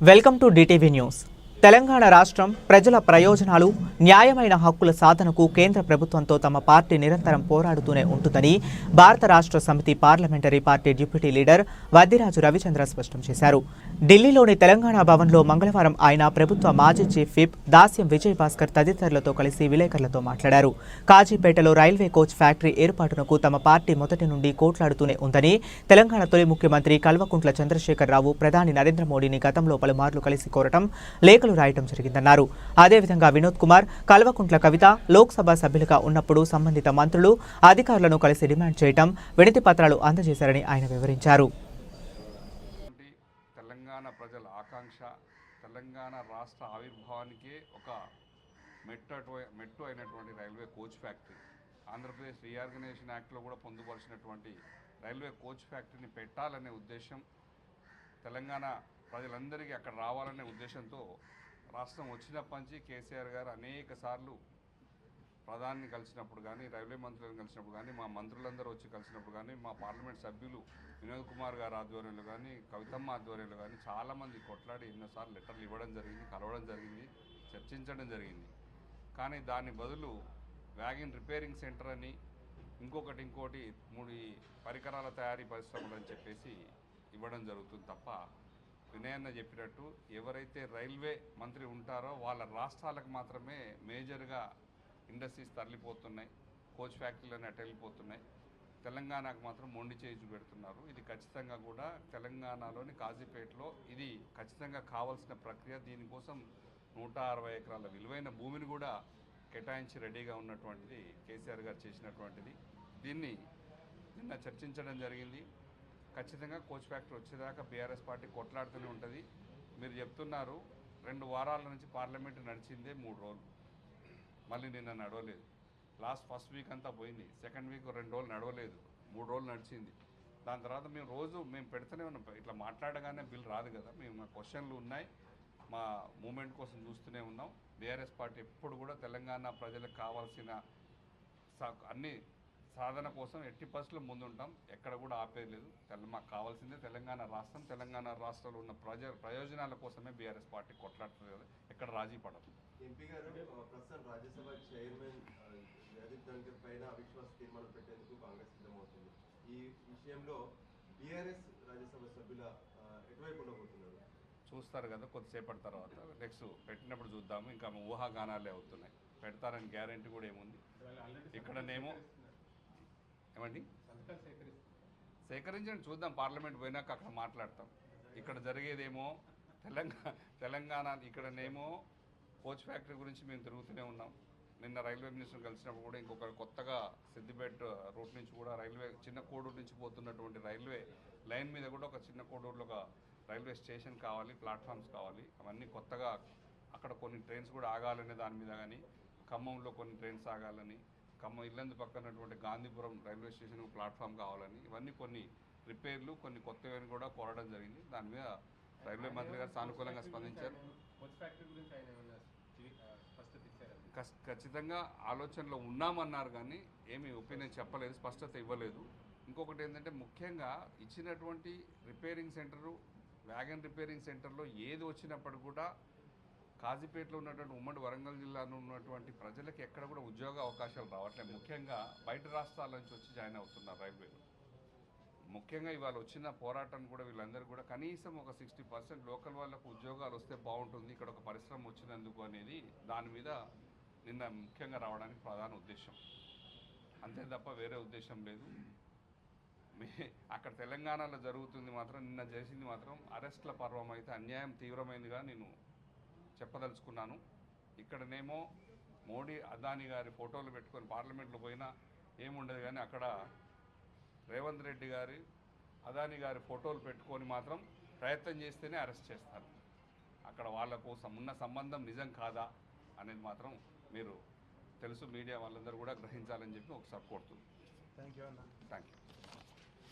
Welcome to DTV News. Telangana రాష్ట్రం ప్రజల ప్రయోజనాలు న్యాయమైన హక్కుల సాధనకు కేంద్ర ప్రభుత్వంతో తమ పార్టీ నిరంతరం పోరాడుతూనే ఉంటుందని Bharat Rashtra Samithi parliamentary party deputy leader Vaddiraju Ravichandra స్పష్టం చేశారు. ఢిల్లీలోని తెలంగాణ భవన్లో మంగళవారం ఆయన ప్రభుత్వ మాజీ చీఫ్ విప్ దాస్యం విజయ్ భాస్కర్ తదితరులతో కలిసి విలేకరులతో మాట్లాడారు. కాజీపేటలో రైల్వే కోచ్ ఫ్యాక్టరీ ఏర్పాటునకు తమ పార్టీ మొదటి నుండి కోట్లాడుతూనే ఉందని తెలంగాణ తొలి ముఖ్యమంత్రి కల్వకుంట్ల చంద్రశేఖరరావు ప్రధాని నరేంద్ర మోడీని గతంలో పలుమార్లు కలిసి కోరటం లేఖలు రాయటం జరిగిందన్నారు. అదేవిధంగా వినోద్ కుమార్ కల్వకుంట్ల కవిత లోక్సభ సభ్యులుగా ఉన్నప్పుడు సంబంధిత మంత్రులు అధికారులను కలిసి డిమాండ్ చేయటం వినతి పత్రాలు అందజేశారని ఆయన వివరించారు. తెలంగాణ ప్రజల ఆకాంక్ష తెలంగాణ రాష్ట్ర ఆవిర్భావానికే ఒక మెట్టు మెట్టు అయినటువంటి railway coach factory. Andhra Pradesh reorganisation యాక్ట్లో కూడా పొందుపరిచినటువంటి రైల్వే కోచ్ ఫ్యాక్టరీని పెట్టాలనే ఉద్దేశం తెలంగాణ ప్రజలందరికీ అక్కడ రావాలనే ఉద్దేశంతో రాష్ట్రం వచ్చినప్పటి నుంచి కేసీఆర్ గారు అనేక సార్లు ప్రధాని కలిసినప్పుడు కానీ రైల్వే మంత్రులను కలిసినప్పుడు కానీ మా మంత్రులందరూ వచ్చి కలిసినప్పుడు కానీ మా పార్లమెంట్ సభ్యులు వినోద్ కుమార్ గారు ఆధ్వర్యంలో కానీ కవితమ్మ ఆధ్వర్యంలో కానీ చాలామంది కొట్లాడి ఎన్నోసార్లు లెటర్లు ఇవ్వడం జరిగింది కలవడం జరిగింది చర్చించడం జరిగింది. కానీ దాని బదులు వ్యాగిన్ రిపేరింగ్ సెంటర్ అని ఇంకొకటి ఇంకోటి మూడు పరికరాల తయారీ పరిశ్రమలు అని చెప్పేసి ఇవ్వడం జరుగుతుంది తప్ప వినయన్న చెప్పినట్టు ఎవరైతే రైల్వే మంత్రి ఉంటారో వాళ్ళ రాష్ట్రాలకు మాత్రమే మేజర్గా ఇండస్ట్రీస్ తరలిపోతున్నాయి. కోచ్ ఫ్యాక్టరీలను అటు వెళ్ళిపోతున్నాయి. తెలంగాణకు మాత్రం మొండి చేయి పెడుతున్నారు ఇది ఖచ్చితంగా కూడా తెలంగాణలోని కాజీపేటలో ఇది ఖచ్చితంగా కావాల్సిన ప్రక్రియ. దీనికోసం నూట అరవై ఎకరాల విలువైన భూమిని కూడా కేటాయించి రెడీగా ఉన్నటువంటిది కేసీఆర్ గారు చేసినటువంటిది. దీన్ని నిన్న చర్చించడం జరిగింది. ఖచ్చితంగా కోచ్ ఫ్యాక్టరీ వచ్చేదాకా బీఆర్ఎస్ పార్టీ కొట్లాడుతూనే ఉంటుంది. మీరు చెప్తున్నారు రెండు వారాల నుంచి పార్లమెంటు నడిచిందే మూడు రోజులు. మళ్ళీ నిన్న నడవలేదు. లాస్ట్ ఫస్ట్ వీక్ అంతా పోయింది. సెకండ్ వీక్ రెండు రోజులు నడవలేదు. మూడు రోజులు నడిచింది. దాని తర్వాత మేము రోజు మేము పెడుతూనే ఉన్నాం. ఇట్లా మాట్లాడగానే బిల్ రాదు కదా. మేము మా క్వశ్చన్లు ఉన్నాయి. మా మూమెంట్ కోసం చూస్తూనే ఉన్నాం. బీఆర్ఎస్ పార్టీ ఎప్పుడు కూడా తెలంగాణ ప్రజలకు కావాల్సిన సా- అన్ని సాధన కోసం ఎట్టి పరిస్థితుల్లో ముందుంటాం. ఎక్కడ కూడా ఆపేది లేదు. మాకు కావాల్సిందే తెలంగాణ రాష్ట్రం. తెలంగాణ రాష్ట్రంలో ఉన్న ప్రజ ప్రయోజనాల కోసమే బీఆర్ఎస్ పార్టీ కొట్లాడుతుంది కదా. ఎక్కడ రాజీ పడదు. ఎంపీ గారు ప్రస్తుతం రాజ్యసభ చైర్మన్ జగదీప్ ధన్కర్ పైన అవిశ్వాస తీర్మానం పెట్టేందుకు కాంగ్రెస్ సిద్ధమవుతుంది. ఈ విషయంలో బీఆర్ఎస్ రాజ్యసభ సభ్యుల ఎటువైపు ఉండబోతున్నారు? చూస్తారు కదా కొద్దిసేపటి తర్వాత. నెక్స్ట్ పెట్టినప్పుడు చూద్దాము. ఇంకా ఊహాగానాలే అవుతున్నాయి. పెడతారని గ్యారంటీ కూడా ఏముంది? ఇక్కడనేమో ఏమండి? సేకరించండి చూద్దాం పార్లమెంట్ పోయినాక అక్కడ మాట్లాడతాం. ఇక్కడ జరిగేదేమో తెలంగాణ తెలంగాణ ఇక్కడనేమో కోచ్ ఫ్యాక్టరీ గురించి మేము తిరుగుతూనే ఉన్నాం. నిన్న రైల్వే మినిస్టర్ కలిసినప్పుడు కూడా ఇంకొక కొత్తగా సిద్దిపేట రూట్ నుంచి కూడా రైల్వే చిన్న కోడూరు నుంచి పోతున్నటువంటి రైల్వే లైన్ మీద కూడా ఒక చిన్న కోడూరులో ఒక రైల్వే స్టేషన్ కావాలి ప్లాట్ఫామ్స్ కావాలి. అవన్నీ కొత్తగా అక్కడ కొన్ని ట్రైన్స్ కూడా ఆగాలనే దాని మీద కానీ ఖమ్మంలో కొన్ని ట్రైన్స్ ఆగాలని ఖమ్మం ఇల్లందు పక్కనటువంటి గాంధీపురం రైల్వే స్టేషన్ ప్లాట్ఫామ్ కావాలని ఇవన్నీ కొన్ని రిపేర్లు కొన్ని కొత్తవి కూడా కోరడం జరిగింది. దాని మీద రైల్వే మంత్రి గారు సానుకూలంగా స్పందించారు. ఖచ్చితంగా ఆలోచనలో ఉన్నామన్నారు కానీ ఏమీ ఒపీనియన్ చెప్పలేదు స్పష్టత ఇవ్వలేదు. ఇంకొకటి ఏంటంటే ముఖ్యంగా ఇచ్చినటువంటి రిపేరింగ్ సెంటరు వ్యాగన్ రిపేరింగ్ సెంటర్లో ఏది వచ్చినప్పుడు కూడా కాజీపేటలో ఉన్నటువంటి ఉమ్మడి వరంగల్ జిల్లాలో ఉన్నటువంటి ప్రజలకు ఎక్కడ కూడా ఉద్యోగ అవకాశాలు రావట్లేదు. ముఖ్యంగా బయట రాష్ట్రాల నుంచి వచ్చి జాయిన్ అవుతున్నారు రైల్వేలో. ముఖ్యంగా ఇవాళ వచ్చిన పోరాటం కూడా వీళ్ళందరూ కూడా కనీసం ఒక సిక్స్టీ పర్సెంట్ లోకల్ వాళ్ళకు ఉద్యోగాలు వస్తే బాగుంటుంది. ఇక్కడ ఒక పరిశ్రమ వచ్చినందుకు అనేది దాని మీద నిన్న ముఖ్యంగా రావడానికి ప్రధాన ఉద్దేశం. అంతే తప్ప వేరే ఉద్దేశం లేదు. మే అక్కడ తెలంగాణలో జరుగుతుంది మాత్రం నిన్న చేసింది మాత్రం అరెస్ట్ల పర్వం అయితే అన్యాయం తీవ్రమైందిగా నేను చెప్పదలుచుకున్నాను. ఇక్కడనేమో మోడీ అదాని గారి ఫోటోలు పెట్టుకొని పార్లమెంట్లో పోయినా ఏముండదు కానీ అక్కడ రేవంత్ రెడ్డి గారి అదాని గారి ఫోటోలు పెట్టుకొని మాత్రం ప్రయత్నం చేస్తేనే అరెస్ట్ చేస్తారు. అక్కడ వాళ్ళకు సం- ఉన్న సంబంధం నిజం కాదా అనేది మాత్రం మీరు తెలుసు మీడియా వాళ్ళందరూ కూడా గ్రహించాలని చెప్పి ఒకసారి కోరుతుంది థ్యాంక్ యూ అన్న. Thank you